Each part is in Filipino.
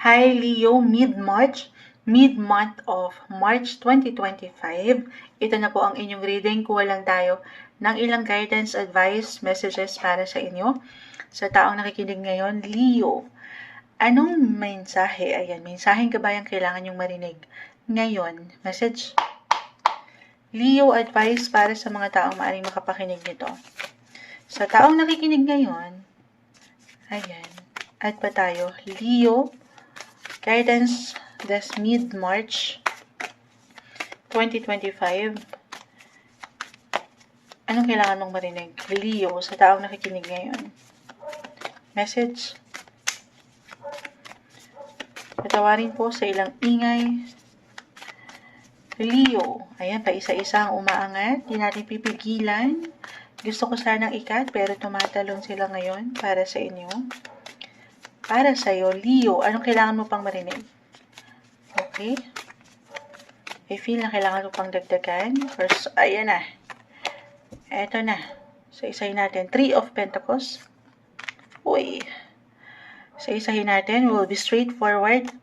Hi Leo, mid-March, mid-month of March 2025. Ito na po ang inyong reading. Kuha lang tayo ng ilang guidance, advice, messages para sa inyo. Sa taong nakikinig ngayon, Leo, anong mensahe? Ayan, mensaheng kabayang kailangan yung marinig. Ngayon, message. Leo, advice para sa mga taong maaaring makapakinig nito. Sa taong nakikinig ngayon, ayan, at pa tayo, Leo, guidance this mid-March 2025. Anong kailangan mong marinig? Leo, sa taong nakikinig ngayon. Message. Patawarin po sa ilang ingay. Leo, ayan pa isa-isa ang umaangat. Di natin pipigilan. Gusto ko sanang ikat pero tumatalon sila ngayon para sa inyo. Para sa'yo, Leo, anong kailangan mo pang marinig? Okay. I feel na kailangan mo pang dagdagan. First, ayan na. Eto na. So, isahin natin. Three of Pentacles. Uy. So, isahin natin. We'll be straightforward.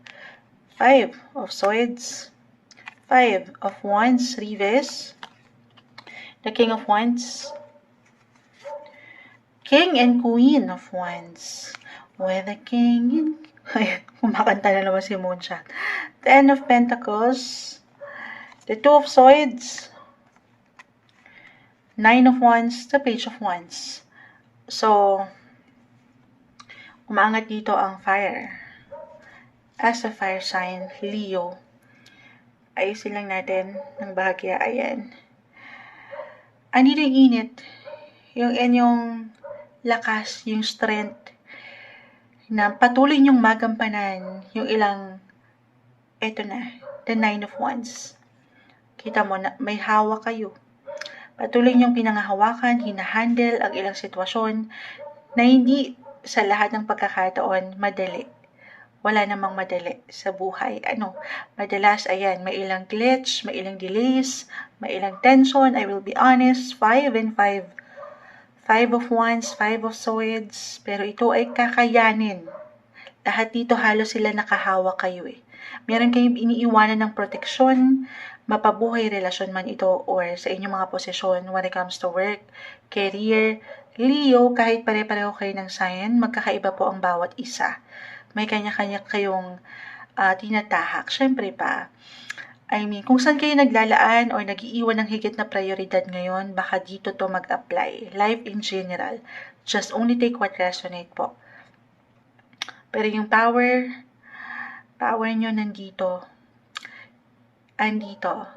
Five of Swords. Five of Wands. Reverse. The King of Wands. King and Queen of Wands. With the king in... Kumakanta na naman si Moonshot. Ten of Pentacles. The Two of Swords. Nine of Wands. The Page of Wands. So, umaangat dito ang fire. As a fire sign, Leo. Ayusin lang natin ng bahagya. Ayan. Andito yung init. Yung inyong lakas, yung strength, na patuloy niyong magampanan yung ilang, eto na, the Nine of Wands. Kita mo na may hawak kayo. Patuloy niyong pinangahawakan, hinahandle ang ilang sitwasyon na hindi sa lahat ng pagkakataon madali. Wala namang madali sa buhay. Ano, madalas, ayan, may ilang glitch, may ilang delays, may ilang tension, I will be honest, five and five Five of Wands, Five of Swords, pero ito ay kakayanin. Lahat dito halos sila nakahawak kayo eh. Meron kayong iniiwanan ng proteksyon, mapabuhay relasyon man ito or sa inyong mga posisyon when it comes to work, career, Leo, kahit pare-pareho kayo ng sign, magkakaiba po ang bawat isa. May kanya-kanya kayong uh, tinatahak. Siyempre pa, I mean, kung saan kayo naglalaan or nagiiwan ng higit na prioridad ngayon, baka dito to mag-apply. Life in general. Just only take what resonate po. Pero yung power, power nyo nandito. Andito.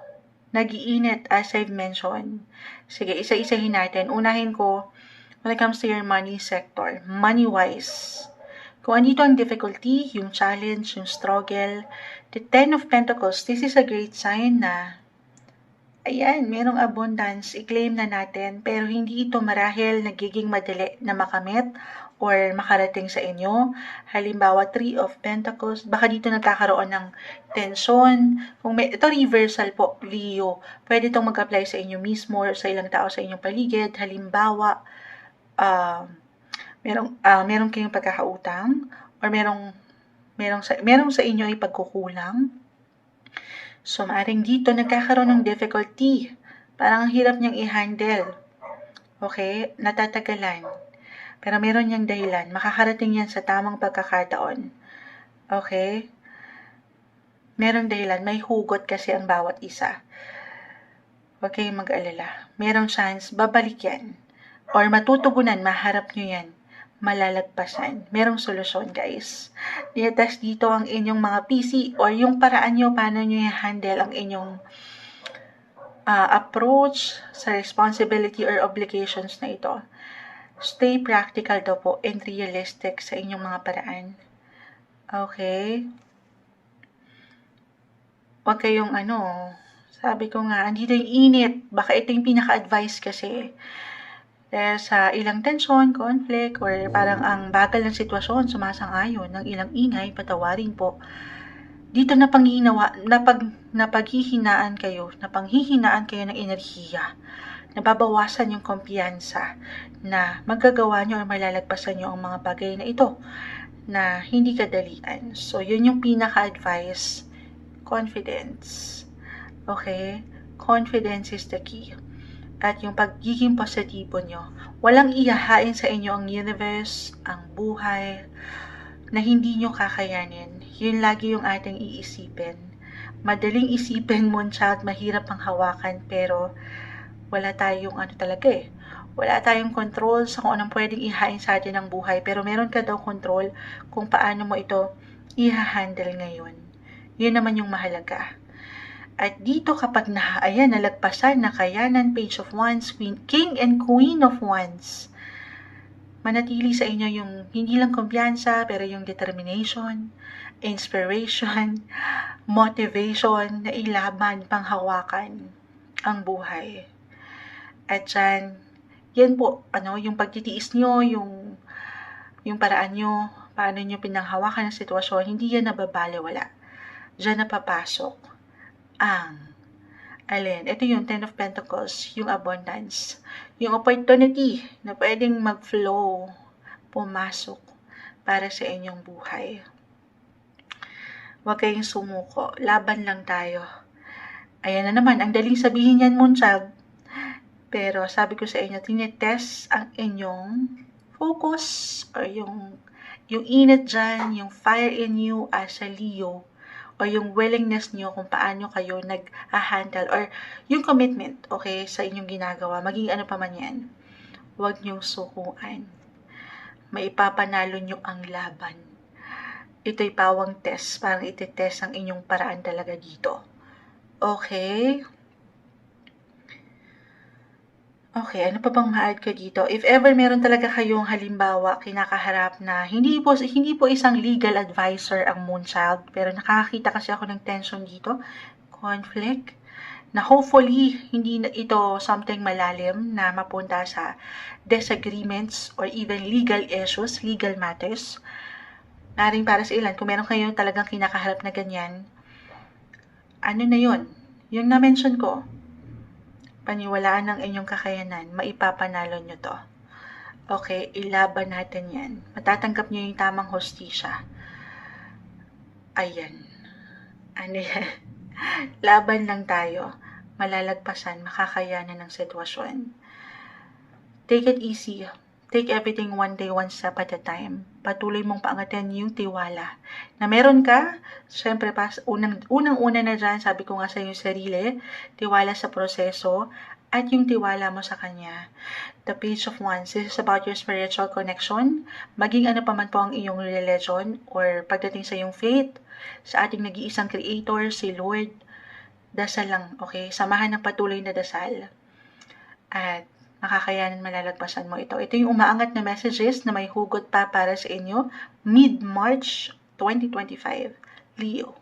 Nagiinit as I've mentioned. Sige, isa-isahin natin. Unahin ko, when it comes to your money sector, money-wise, kung andito ang difficulty, yung challenge, yung struggle, the Ten of Pentacles, this is a great sign na ayan, merong abundance, i-claim na natin, pero hindi ito marahil nagiging madali na makamit or makarating sa inyo. Halimbawa, Three of Pentacles, baka dito nagkakaroon ng tension. Kung may, ito reversal po, Leo. Pwede itong mag-apply sa inyo mismo or sa ilang tao sa inyong paligid. Halimbawa, uh, merong, uh, merong kayong pagkakautang or merong, merong, sa, merong sa inyo ay pagkukulang. So, maaring dito nagkakaroon ng difficulty. Parang ang hirap niyang i-handle. Okay? Natatagalan. Pero meron niyang dahilan. Makakarating yan sa tamang pagkakataon. Okay? Merong dahilan. May hugot kasi ang bawat isa. Huwag kayong mag-alala. Merong chance, babalik yan. Or matutugunan, maharap nyo yan malalagpasan. Merong solusyon, guys. Niyatas dito ang inyong mga PC or yung paraan nyo paano nyo i-handle ang inyong uh, approach sa responsibility or obligations na ito. Stay practical daw po and realistic sa inyong mga paraan. Okay? Huwag kayong ano, sabi ko nga, andito yung init. Baka ito yung pinaka-advice kasi dahil sa ilang tension, conflict, or parang ang bagal ng sitwasyon, sumasang-ayon ng ilang ingay, patawarin po. Dito na panghihinawa, napag, napaghihinaan kayo, napanghihinaan kayo ng enerhiya. Nababawasan yung kumpiyansa na magagawa nyo o malalagpasan nyo ang mga bagay na ito na hindi kadalian. So, yun yung pinaka-advice. Confidence. Okay? Confidence is the key. At yung pagiging positibo nyo. Walang iyahain sa inyo ang universe, ang buhay, na hindi nyo kakayanin. Yun lagi yung ating iisipin. Madaling isipin mo, child, mahirap ang hawakan, pero wala tayong ano talaga eh. Wala tayong control sa kung anong pwedeng ihain sa atin ng buhay, pero meron ka daw control kung paano mo ito iha-handle ngayon. Yun naman yung mahalaga. At dito kapag na, ayan, nalagpasan na kayanan, page of wands, queen, king and queen of wands, manatili sa inyo yung hindi lang kumpiyansa, pero yung determination, inspiration, motivation na ilaban, panghawakan ang buhay. At dyan, yan po, ano, yung pagtitiis nyo, yung, yung paraan nyo, paano nyo pinanghawakan ng sitwasyon, hindi yan nababaliwala. Diyan napapasok ang alin, ito yung Ten of Pentacles, yung abundance, yung opportunity na pwedeng mag-flow, pumasok para sa inyong buhay. Huwag kayong sumuko, laban lang tayo. Ayan na naman, ang daling sabihin yan, Moonchild. Pero sabi ko sa inyo, tinetest ang inyong focus or yung yung init dyan, yung fire in you as a Leo, o yung willingness nyo kung paano kayo nag-handle or yung commitment, okay, sa inyong ginagawa, maging ano pa man yan, huwag nyong sukuan. Maipapanalo nyo ang laban. Ito'y pawang test, parang iti-test ang inyong paraan talaga dito. Okay? Okay, ano pa bang ma-add ko dito? If ever meron talaga kayong halimbawa kinakaharap na hindi po hindi po isang legal advisor ang Moonchild, pero nakakakita kasi ako ng tension dito, conflict, na hopefully hindi na ito something malalim na mapunta sa disagreements or even legal issues, legal matters. Naring para sa ilan, kung meron kayong talagang kinakaharap na ganyan, ano na yon Yung na-mention ko, paniwalaan ng inyong kakayanan, maipapanalo nyo to. Okay, ilaban natin yan. Matatanggap nyo yung tamang hostisya. Ayan. Ano yan? Laban lang tayo. Malalagpasan, makakayanan ng sitwasyon. Take it easy. Take everything one day, one step at a time. Patuloy mong paangatin yung tiwala. Na meron ka, syempre, pas, unang, unang-una na dyan, sabi ko nga sa yung sarili, tiwala sa proseso, at yung tiwala mo sa Kanya. The Page of Wands, this is about your spiritual connection. Maging ano pa man po ang iyong religion or pagdating sa iyong faith, sa ating nag-iisang Creator, si Lord, dasal lang, okay? Samahan ng patuloy na dasal. At makakayanan malalagpasan mo ito. Ito yung umaangat na messages na may hugot pa para sa inyo mid-March 2025. Leo.